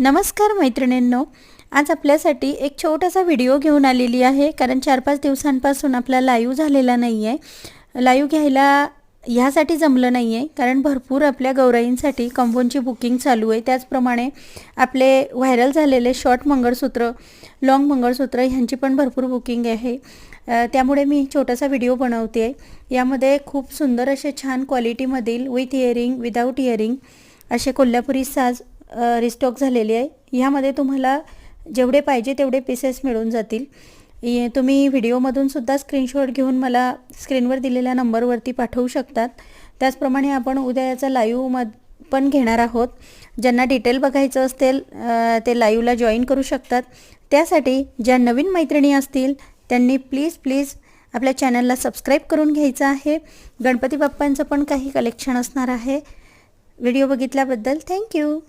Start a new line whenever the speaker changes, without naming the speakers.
नमस्कार मैत्रिणींनो. आज आपल्यासाठी एक छोटासा व्हिडिओ घेऊन आलेली आहे. कारण चार पाच दिवसांपासून आपला लाईव्ह झालेला नाही आहे लाईव्ह घ्यायला ह्यासाठी जमलं नाही आहे कारण भरपूर आपल्या गौराईंसाठी कंबोनची बुकिंग चालू आहे. त्याचप्रमाणे आपले व्हायरल झालेले शॉर्ट मंगळसूत्र लॉंग मंगळसूत्र ह्यांची पण भरपूर बुकिंग आहे. त्यामुळे मी छोटासा व्हिडिओ बनवते. आहे यामध्ये खूप सुंदर असे छान क्वालिटीमधील विथ इयरिंग विदाऊट इयरिंग असे कोल्हापुरी साज रिस्टॉक झालेली आहे. ह्यामध्ये तुम्हाला जेवढे पाहिजे तेवढे पीसेस मिळून जातील. ये- तुम्ही व्हिडिओमधून सुद्धा स्क्रीनशॉट घेऊन मला स्क्रीनवर दिलेल्या नंबरवरती पाठवू शकतात. त्याचप्रमाणे आपण उद्या याचा लाईव्हमध पण घेणार आहोत. ज्यांना डिटेल बघायचं असेल ते लाईव्हला जॉईन करू शकतात. त्यासाठी ज्या नवीन मैत्रिणी असतील त्यांनी प्लीज प्लीज आपल्या चॅनलला सबस्क्राईब करून घ्यायचं आहे. गणपती बाप्पांचं पण काही कलेक्शन असणार आहे. Video बघितल्याबद्दल thank you